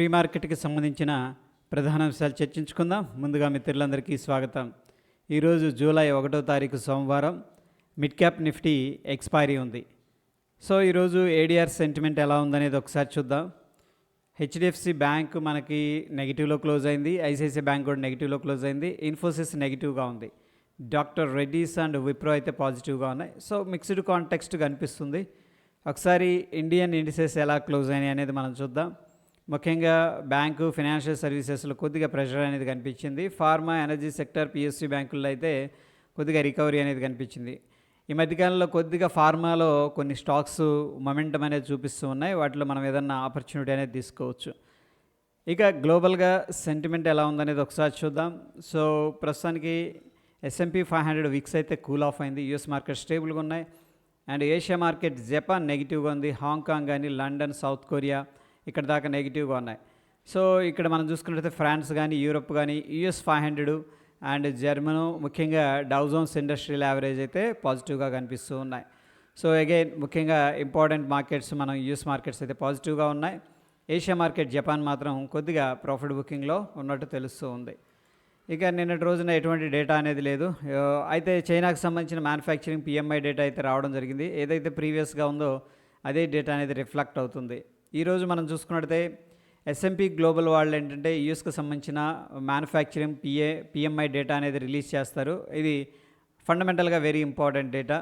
Pre మార్కెట్కి సంబంధించిన ప్రధాన అంశాలు చర్చించుకుందాం. ముందుగా మిత్రులందరికీ స్వాగతం. ఈరోజు జూలై ఒకటో తారీఖు సోమవారం మిడ్ క్యాప్ నిఫ్టీ ఎక్స్పైరీ ఉంది. సో ఈరోజు ఏడిఆర్ సెంటిమెంట్ ఎలా ఉందనేది ఒకసారి చూద్దాం. హెచ్డిఎఫ్సి బ్యాంక్ మనకి నెగిటివ్లో క్లోజ్ అయింది. ఐసిఐసిఐ బ్యాంక్ కూడా నెగిటివ్లో క్లోజ్ అయింది. ఇన్ఫోసిస్ నెగిటివ్గా ఉంది. డాక్టర్ రెడ్డీస్ అండ్ విప్రో అయితే పాజిటివ్గా ఉన్నాయి. సో మిక్స్డ్ కాంటెక్స్ట్ కనిపిస్తుంది. ఒకసారి ఇండియన్ ఇండిసెస్ ఎలా క్లోజ్ అయినాయి అనేది మనం చూద్దాం. ముఖ్యంగా బ్యాంకు ఫినాన్షియల్ సర్వీసెస్లో కొద్దిగా ప్రెషర్ అనేది కనిపించింది. ఫార్మా ఎనర్జీ సెక్టర్ పిఎస్సి బ్యాంకుల్లో అయితే కొద్దిగా రికవరీ అనేది కనిపించింది. ఈ మధ్యకాలంలో కొద్దిగా ఫార్మాలో కొన్ని స్టాక్స్ మొమెంటం అనేది చూపిస్తూ ఉన్నాయి. వాటిలో మనం ఏదన్నా ఆపర్చునిటీ అనేది తీసుకోవచ్చు. ఇక గ్లోబల్గా సెంటిమెంట్ ఎలా ఉందనేది ఒకసారి చూద్దాం. సో ప్రస్తుతానికి ఎస్ఎంపీ ఫైవ్ హండ్రెడ్ వీక్స్ అయితే కూల్ ఆఫ్ అయింది. యూఎస్ మార్కెట్ స్టేబుల్గా ఉన్నాయి. అండ్ ఏషియా మార్కెట్ జపాన్ నెగిటివ్గా ఉంది. హాంకాంగ్ కానీ లండన్ సౌత్ కొరియా ఇక్కడ దాకా నెగిటివ్గా ఉన్నాయి. సో ఇక్కడ మనం చూసుకున్నట్లయితే ఫ్రాన్స్ కానీ యూరప్ కానీ US five hundred and German ముఖ్యంగా డౌజోన్స్ ఇండస్ట్రియల్ యావరేజ్ అయితే పాజిటివ్గా కనిపిస్తూ ఉన్నాయి. సో అగైన్ ముఖ్యంగా ఇంపార్టెంట్ మార్కెట్స్ మనం యూఎస్ మార్కెట్స్ అయితే పాజిటివ్గా ఉన్నాయి. ఏషియా మార్కెట్ జపాన్ మాత్రం కొద్దిగా ప్రాఫిట్ బుకింగ్లో ఉన్నట్టు తెలుస్తూ ఉంది. ఇక నిన్నటి రోజున ఎటువంటి డేటా అనేది లేదు. అయితే చైనాకు సంబంధించిన మ్యానుఫ్యాక్చరింగ్ పిఎంఐ డేటా అయితే రావడం జరిగింది. ఏదైతే ప్రీవియస్గా ఉందో అదే డేటా అనేది రిఫ్లెక్ట్ అవుతుంది. ఈరోజు మనం చూసుకున్నట్టయితే ఎస్ఎంపీ గ్లోబల్ వాళ్ళు ఏంటంటే యూఎస్కి సంబంధించిన మ్యానుఫ్యాక్చరింగ్ పిఏ పిఎంఐ డేటా అనేది రిలీజ్ చేస్తారు. ఇది ఫండమెంటల్గా వెరీ ఇంపార్టెంట్ డేటా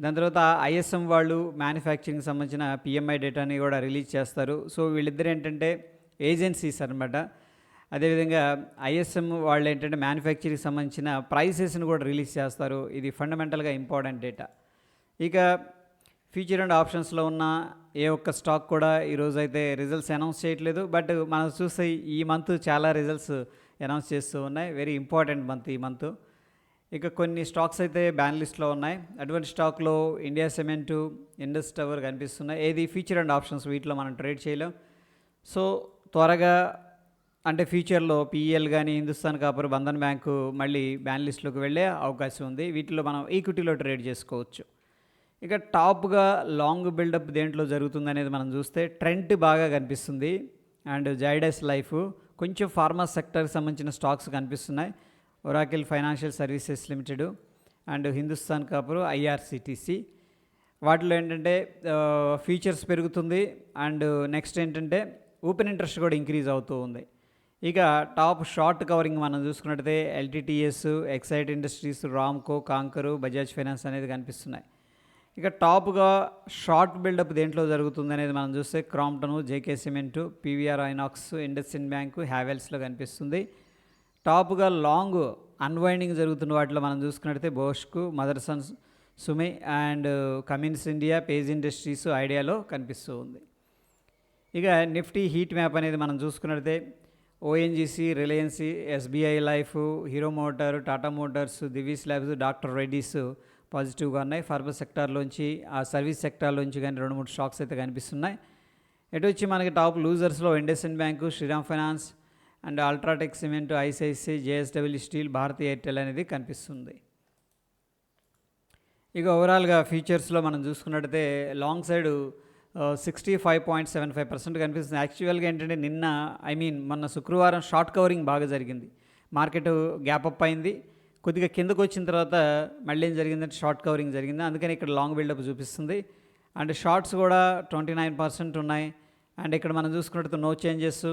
దాని తర్వాత ఐఎస్ఎం వాళ్ళు మ్యానుఫ్యాక్చరింగ్ సంబంధించిన పిఎంఐ డేటాని కూడా రిలీజ్ చేస్తారు. సో వీళ్ళిద్దరు ఏంటంటే ఏజెన్సీస్ అనమాట అదేవిధంగా ఐఎస్ఎం వాళ్ళు ఏంటంటే మ్యానుఫ్యాక్చరింగ్ సంబంధించిన ప్రైసెస్ని కూడా రిలీజ్ చేస్తారు. ఇది ఫండమెంటల్గా ఇంపార్టెంట్ డేటా ఇక ఫ్యూచర్ అండ్ ఆప్షన్స్లో ఉన్న ఏ ఒక్క స్టాక్ కూడా ఈరోజు అయితే రిజల్ట్స్ అనౌన్స్ చేయట్లేదు. బట్ మనం చూస్తే ఈ మంత్ చాలా రిజల్ట్స్ అనౌన్స్ చేస్తూ ఉన్నాయి. వెరీ ఇంపార్టెంట్ మంత్ ఈ మంత్. ఇక కొన్ని స్టాక్స్ అయితే బ్యాన్ లిస్ట్లో ఉన్నాయి. అటువంటి స్టాక్లో ఇండియా సిమెంటు ఇండస్ టవర్ కనిపిస్తున్నాయి. ఏది ఫ్యూచర్ అండ్ ఆప్షన్స్ వీటిలో మనం ట్రేడ్ చేయలేం. సో త్వరగా అంటే ఫ్యూచర్లో పిఈఎల్ కానీ హిందుస్థాన్ కాపర్ బంధన్ బ్యాంకు మళ్ళీ బ్యాన్ లిస్ట్లోకి వెళ్ళే అవకాశం ఉంది. వీటిలో మనం ఈక్విటీలో ట్రేడ్ చేసుకోవచ్చు. ఇక టాప్గా లాంగ్ బిల్డప్ దేంట్లో జరుగుతుంది అనేది మనం చూస్తే ట్రెండ్ బాగా కనిపిస్తుంది. అండ్ జైడస్ లైఫ్ కొంచెం ఫార్మా సెక్టర్కి సంబంధించిన స్టాక్స్ కనిపిస్తున్నాయి. Oracle financial services limited and Hindustan copper IRCTC వాటిలో ఏంటంటే ఫీచర్స్ పెరుగుతుంది. అండ్ నెక్స్ట్ ఏంటంటే ఓపెన్ ఇంట్రెస్ట్ కూడా ఇంక్రీజ్ అవుతూ ఉంది. ఇక టాప్ షార్ట్ కవరింగ్ మనం చూసుకున్నట్టయితే LTTS Exide industries Ramco Concor Bajaj finance అనేది కనిపిస్తున్నాయి. ఇక టాప్గా షార్ట్ బిల్డప్ దేంట్లో జరుగుతుంది అనేది మనం చూస్తే Crompton JK cement PVR INOX IndusInd bank హ్యావెల్స్లో కనిపిస్తుంది. టాప్గా లాంగ్ అన్వైండింగ్ జరుగుతున్న వాటిలో మనం చూసుకున్నట్టయితే బోష్కు Motherson Sumi and Cummins India Page industries ఐడియాలో కనిపిస్తూ ఉంది. ఇక నిఫ్టీ హీట్ మ్యాప్ అనేది మనం చూసుకున్నట్లయితే ONGC Reliance SBI life Hero motor Tata motors Divi's labs doctor Reddy's పాజిటివ్గా ఉన్నాయి. ఫార్మా సెక్టార్లోంచి ఆ సర్వీస్ సెక్టార్లోంచి కానీ రెండు మూడు స్టాక్స్ అయితే కనిపిస్తున్నాయి. ఎటు వచ్చి మనకి top లూజర్స్లో IndusInd bank Shriram finance and UltraTech cement ICICI JSW steel Bharti Airtel అనేది కనిపిస్తుంది. ఇక ఓవరాల్గా ఫీచర్స్లో మనం చూసుకున్నట్టయితే long side sixty five point seven five percent కనిపిస్తుంది. యాక్చువల్గా ఏంటంటే నిన్న ఐ మీన్ మొన్న శుక్రవారం షార్ట్ కవరింగ్ బాగా జరిగింది. మార్కెట్ గ్యాప్ అప్ అయింది. కొద్దిగా కిందకు వచ్చిన తర్వాత మళ్ళీ ఏం జరిగిందంటే షార్ట్ కవరింగ్ జరిగింది. అందుకని ఇక్కడ లాంగ్ బిల్డప్ చూపిస్తుంది. అండ్ షార్ట్స్ కూడా ట్వంటీ నైన్ పర్సెంట్ ఉన్నాయి. అండ్ ఇక్కడ మనం చూసుకున్నట్టు no changes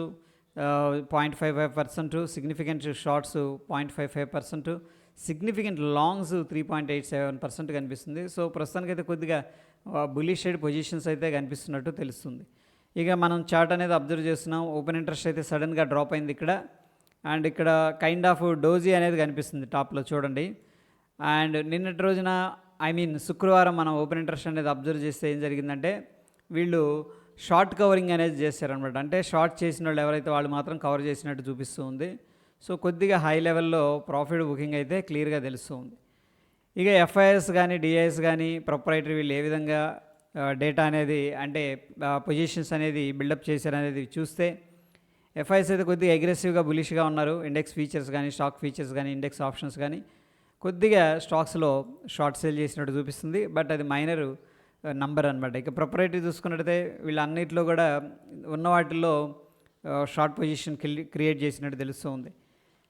point five five percent significant shorts point five five percent significant longs three point eight seven percent కనిపిస్తుంది. సో ప్రస్తుతానికైతే కొద్దిగా బులిష్ షేడ్ పొజిషన్స్ అయితే కనిపిస్తున్నట్టు తెలుస్తుంది. ఇక మనం చార్ట్ అనేది అబ్జర్వ్ చేస్తున్నాం. ఓపెన్ ఇంట్రెస్ట్ అయితే సడన్గా డ్రాప్ అయింది ఇక్కడ. అండ్ ఇక్కడ కైండ్ ఆఫ్ డోజీ అనేది కనిపిస్తుంది టాప్లో చూడండి. అండ్ నిన్నటి రోజున ఐ మీన్ శుక్రవారం మనం ఓపెన్ ఇంట్రెస్ట్ అనేది అబ్జర్వ్ చేస్తే ఏం జరిగిందంటే వీళ్ళు షార్ట్ కవరింగ్ అనేది చేశారనమాట అంటే షార్ట్ చేసిన వాళ్ళు ఎవరైతే వాళ్ళు మాత్రం కవర్ చేసినట్టు చూపిస్తూ ఉంది. సో కొద్దిగా హై లెవెల్లో ప్రాఫిట్ బుకింగ్ అయితే క్లియర్గా తెలుస్తూ ఉంది. ఇక ఎఫ్ఐఎస్ కానీ డిఐఎస్ కానీ ప్రొపరైటరీ వీళ్ళు ఏ విధంగా డేటా అనేది అంటే పొజిషన్స్ అనేది బిల్డప్ చేశారనేది చూస్తే ఎఫ్ఐఎస్ అయితే కొద్దిగా అగ్రెసివ్గా బులిష్గా ఉన్నారు. ఇండెక్స్ ఫీచర్స్ కానీ స్టాక్ ఫీచర్స్ కానీ ఇండెక్స్ ఆప్షన్స్ కానీ కొద్దిగా స్టాక్స్లో షార్ట్ సేల్ చేసినట్టు చూపిస్తుంది. బట్ అది మైనర్ నంబర్ అనమాట ఇక ప్రొపరేటివ్ చూసుకున్నట్టయితే వీళ్ళన్నిటిలో కూడా ఉన్న వాటిల్లో షార్ట్ పొజిషన్ క్రియేట్ చేసినట్టు తెలుస్తుంది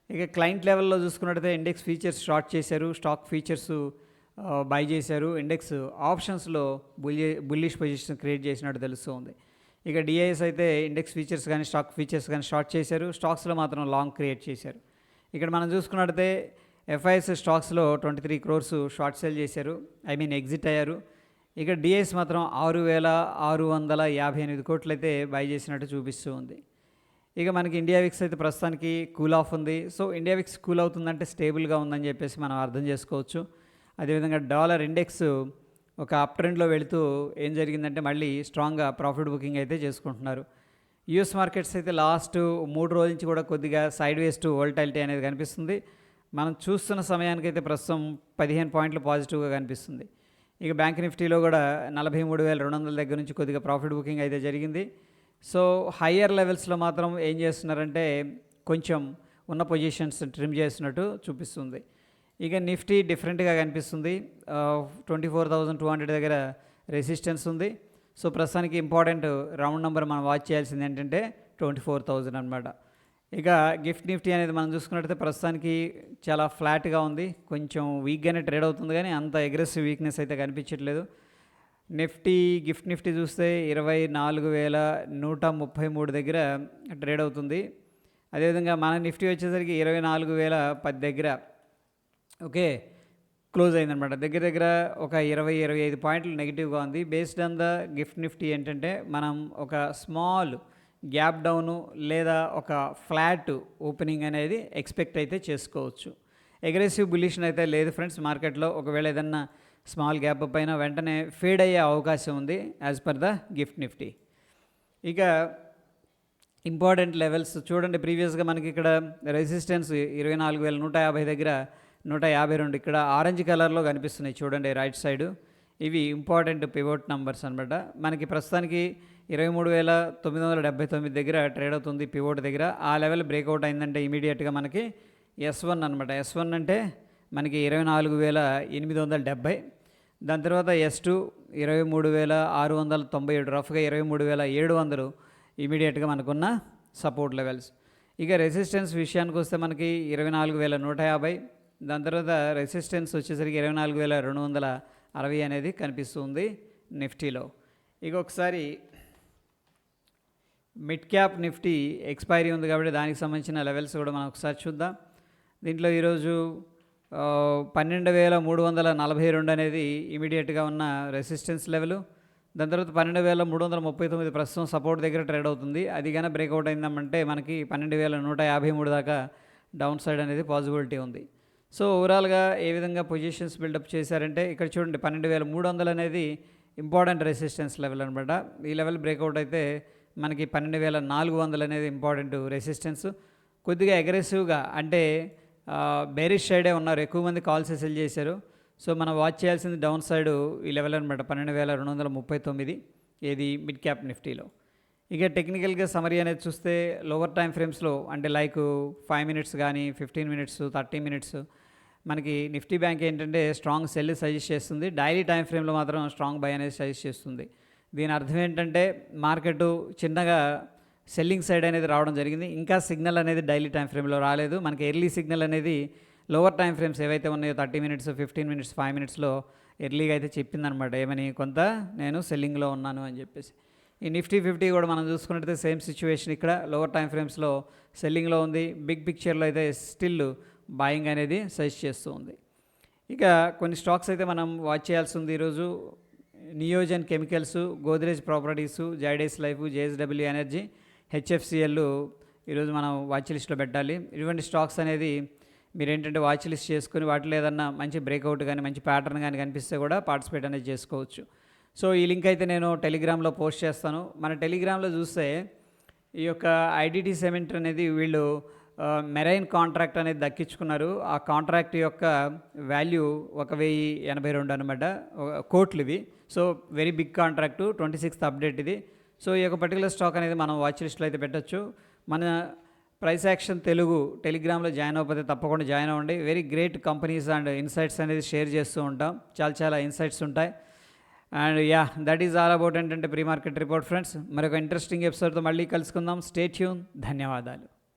ఇక క్లయింట్ లెవెల్లో చూసుకున్నట్టయితే ఇండెక్స్ ఫీచర్స్ షార్ట్ చేశారు. స్టాక్ ఫీచర్స్ బై చేశారు. ఇండెక్స్ ఆప్షన్స్లో బుల్లి బుల్లిష్ పొజిషన్ క్రియేట్ చేసినట్టు తెలుస్తుంది ఇక డిఐఎస్ అయితే ఇండెక్స్ ఫీచర్స్ కానీ స్టాక్ ఫీచర్స్ కానీ షార్ట్ చేశారు. స్టాక్స్లో మాత్రం లాంగ్ క్రియేట్ చేశారు. ఇక్కడ మనం చూసుకున్నట్టయితే ఎఫ్ఐఎస్ స్టాక్స్లో twenty three crores short sale చేశారు. ఐ మీన్ ఎగ్జిట్ అయ్యారు. ఇక డిఎస్ మాత్రం ఆరు వేల ఆరు వందల యాభై ఎనిమిది కోట్లయితే బై చేసినట్టు చూపిస్తూ ఉంది. ఇక మనకి ఇండియా విక్స్ అయితే ప్రస్తుతానికి కూల్ ఆఫ్ ఉంది. సో ఇండియా విక్స్ కూల్ అవుతుందంటే స్టేబుల్గా ఉందని చెప్పేసి మనం అర్థం చేసుకోవచ్చు. అదేవిధంగా డాలర్ ఇండెక్స్ ఒక అప్ ట్రెండ్లో వెళుతూ ఏం జరిగిందంటే మళ్ళీ స్ట్రాంగ్గా ప్రాఫిట్ బుకింగ్ అయితే చేసుకుంటున్నారు. యూఎస్ మార్కెట్స్ అయితే లాస్ట్ మూడు రోజుల నుంచి కూడా కొద్దిగా సైడ్ వేస్ టు వోల్టాలిటీ అనేది కనిపిస్తుంది. మనం చూస్తున్న సమయానికైతే ప్రస్తుతం పదిహేను పాయింట్లు పాజిటివ్గా కనిపిస్తుంది. ఇక బ్యాంక్ నిఫ్టీలో కూడా నలభై మూడు వేల రెండు వందల దగ్గర నుంచి కొద్దిగా ప్రాఫిట్ బుకింగ్ అయితే జరిగింది. సో హయ్యర్ లెవెల్స్లో మాత్రం ఏం చేస్తున్నారంటే కొంచెం ఉన్న పొజిషన్స్ ట్రిమ్ చేస్తున్నట్టు చూపిస్తుంది. ఇక నిఫ్టీ డిఫరెంట్గా కనిపిస్తుంది. Twenty four thousand two hundred దగ్గర రెసిస్టెన్స్ ఉంది. సో ప్రస్తుతానికి ఇంపార్టెంట్ రౌండ్ నెంబర్ మనం వాచ్ చేయాల్సింది ఏంటంటే ట్వంటీ ఫోర్ థౌజండ్ అనమాట ఇక గిఫ్ట్ నిఫ్టీ అనేది మనం చూసుకున్నట్టయితే ప్రస్తుతానికి చాలా ఫ్లాట్గా ఉంది. కొంచెం వీక్గానే ట్రేడ్ అవుతుంది కానీ అంత అగ్రెసివ్ వీక్నెస్ అయితే కనిపించట్లేదు. నిఫ్టీ గిఫ్ట్ నిఫ్టీ చూస్తే ఇరవై నాలుగు వేల నూట ముప్పై మూడు దగ్గర ట్రేడ్ అవుతుంది. అదేవిధంగా మన నిఫ్టీ వచ్చేసరికి ఇరవై నాలుగు వేల పది దగ్గర ఓకే క్లోజ్ అయిందనమాట దగ్గర దగ్గర ఒక ఇరవై ఇరవై ఐదు పాయింట్లు నెగిటివ్గా ఉంది. Based on the gift Nifty ఏంటంటే మనం ఒక స్మాల్ గ్యాప్ డౌను లేదా ఒక ఫ్లాట్ ఓపెనింగ్ అనేది ఎక్స్పెక్ట్ అయితే చేసుకోవచ్చు. అగ్రెసివ్ బులిషన్ అయితే లేదు ఫ్రెండ్స్ మార్కెట్లో. ఒకవేళ ఏదన్నా స్మాల్ గ్యాప్ పైన వెంటనే ఫేడ్ అయ్యే అవకాశం ఉంది as per the gift Nifty. ఇక ఇంపార్టెంట్ లెవెల్స్ చూడండి. ప్రీవియస్గా మనకి ఇక్కడ రెసిస్టెన్స్ ఇరవై నాలుగు వేల నూట యాభై దగ్గర నూట యాభై రెండు ఇక్కడ ఆరెంజ్ కలర్లో కనిపిస్తున్నాయి చూడండి రైట్ సైడ్. ఇవి ఇంపార్టెంట్ పివోట్ నంబర్స్ అనమాట మనకి ప్రస్తుతానికి ఇరవై మూడు వేల తొమ్మిది వందల డెబ్బై తొమ్మిది దగ్గర ట్రేడ్ అవుతుంది పివోట్ దగ్గర. ఆ లెవెల్ బ్రేక్అవుట్ అయిందంటే ఇమీడియట్గా మనకి ఎస్ వన్ అనమాట ఎస్ వన్ అంటే మనకి ఇరవై నాలుగు వేల ఎనిమిది వందల డెబ్బై. దాని తర్వాత ఎస్ టూ ఇరవై మూడు వేల ఆరు వందల తొంభై ఏడు. రఫ్గా ఇరవై మూడు వేల ఏడు వందలు ఇమీడియట్గా మనకున్న సపోర్ట్ లెవెల్స్. ఇక రెసిస్టెన్స్ విషయానికి వస్తే మనకి ఇరవై నాలుగు వేల నూట యాభై. దాని తర్వాత రెసిస్టెన్స్ వచ్చేసరికి ఇరవై నాలుగు వేల రెండు వందల అరవై అనేది కనిపిస్తుంది నిఫ్టీలో. ఇక ఒకసారి మిడ్ క్యాప్ నిఫ్టీ ఎక్స్పైరీ ఉంది కాబట్టి దానికి సంబంధించిన లెవెల్స్ కూడా మనం ఒకసారి చూద్దాం. దీంట్లో ఈరోజు పన్నెండు వేల మూడు వందల నలభై రెండు అనేది ఇమీడియట్గా ఉన్న రెసిస్టెన్స్ లెవెల్ దాని తర్వాత పన్నెండు వేల మూడు వందల ముప్పై తొమ్మిది ప్రస్తుతం సపోర్ట్ దగ్గర ట్రేడ్ అవుతుంది. అది కానీ బ్రేక్అవుట్ అయిందామంటే మనకి పన్నెండు వేల నూట యాభై మూడు దాకా డౌన్ సైడ్ అనేది పాజిబిలిటీ ఉంది. సో ఓవరాల్గా ఏ విధంగా పొజిషన్స్ బిల్డప్ చేశారంటే ఇక్కడ చూడండి పన్నెండు వేల మూడు వందలు అనేది ఇంపార్టెంట్ రెసిస్టెన్స్ లెవెల్ అనమాట ఈ లెవెల్ బ్రేక్అవుట్ అయితే మనకి పన్నెండు వేల నాలుగు వందలు అనేది ఇంపార్టెంట్ రెసిస్టెన్స్ కొద్దిగా అగ్రెసివ్గా అంటే బేరిష్ సైడే ఉన్నారు. ఎక్కువ మంది కాల్స్ సెల్ చేశారు. సో మనం వాచ్ చేయాల్సింది డౌన్ సైడ్ ఈ లెవెల్ అనమాట పన్నెండు వేల రెండు వందల ముప్పై తొమ్మిది ఏది మిడ్ క్యాప్ నిఫ్టీలో ఇక టెక్నికల్గా సమరీ అనేది చూస్తే లోవర్ టైం ఫ్రేమ్స్లో అంటే లైక్ ఫైవ్ మినిట్స్ కానీ ఫిఫ్టీన్ మినిట్స్ థర్టీ మినిట్స్ మనకి నిఫ్టీ బ్యాంక్ ఏంటంటే స్ట్రాంగ్ సెల్ సజెస్ట్ చేస్తుంది. డైలీ టైం ఫ్రేమ్లో మాత్రం స్ట్రాంగ్ బై అనేది సజెస్ట్ చేస్తుంది. దీని అర్థం ఏంటంటే మార్కెట్ చిన్నగా సెల్లింగ్ సైడ్ అనేది రావడం జరిగింది. ఇంకా సిగ్నల్ అనేది డైలీ టైం ఫ్రేమ్లో రాలేదు. మనకి ఎర్లీ సిగ్నల్ అనేది లోవర్ టైం ఫ్రేమ్స్ ఏవైతే ఉన్నాయో thirty minutes fifteen minutes five మినిట్స్లో ఎర్లీగా అయితే చెప్పిందనమాట ఏమని కొంత నేను సెల్లింగ్లో ఉన్నాను అని చెప్పేసి. ఈ నిఫ్టీ ఫిఫ్టీ కూడా మనం చూసుకున్నట్టయితే సేమ్ సిచ్యువేషన్ ఇక్కడ. లోవర్ టైం ఫ్రేమ్స్లో సెల్లింగ్లో ఉంది. బిగ్ పిక్చర్లో అయితే స్టిల్ బాయింగ్ అనేది సజెస్ట్ చేస్తూ ఉంది ఇక కొన్ని స్టాక్స్ అయితే మనం వాచ్ చేయాల్సి ఉంది ఈరోజు Neogen chemicals Godrej properties Zydus life JSW energy HFCL ఈరోజు మనం వాచ్ లిస్ట్లో పెట్టాలి. ఇటువంటి స్టాక్స్ అనేది మీరు ఏంటంటే వాచ్ లిస్ట్ చేసుకుని వాటిలో ఏదన్నా మంచి బ్రేక్అవుట్ కానీ మంచి ప్యాటర్న్ కానీ కనిపిస్తే కూడా పార్టిసిపేట్ అనేది చేసుకోవచ్చు. సో ఈ లింక్ అయితే నేను టెలిగ్రామ్లో పోస్ట్ చేస్తాను. మన టెలిగ్రామ్లో చూస్తే ఈ యొక్క ఐడిటి సెమెంట్ అనేది వీళ్ళు మెరైన్ కాంట్రాక్ట్ అనేది దక్కించుకున్నారు. ఆ కాంట్రాక్ట్ యొక్క వాల్యూ ఒక వెయ్యి ఎనభై రెండు అనమాట కోట్లు ఇవి. So very big contract twenty sixth update ఇది. సో ఈ యొక్క పర్టికులర్ స్టాక్ అనేది మనం వాచ్ లిస్ట్లో అయితే పెట్టొచ్చు. మన ప్రైస్ యాక్షన్ తెలుగు టెలిగ్రామ్లో జాయిన్ అవ్వకపోతే తప్పకుండా జాయిన్ అవ్వండి. Very great companies and insights అనేది షేర్ చేస్తూ ఉంటాం. చాలా చాలా ఇన్సైట్స్ ఉంటాయి. And yeah that is all about ఏంటంటే ప్రీ మార్కెట్ రిపోర్ట్ ఫ్రెండ్స్ మరొక ఇంట్రెస్టింగ్ ఎపిసోడ్తో మళ్ళీ కలుసుకుందాం. స్టేట్ ధన్యవాదాలు.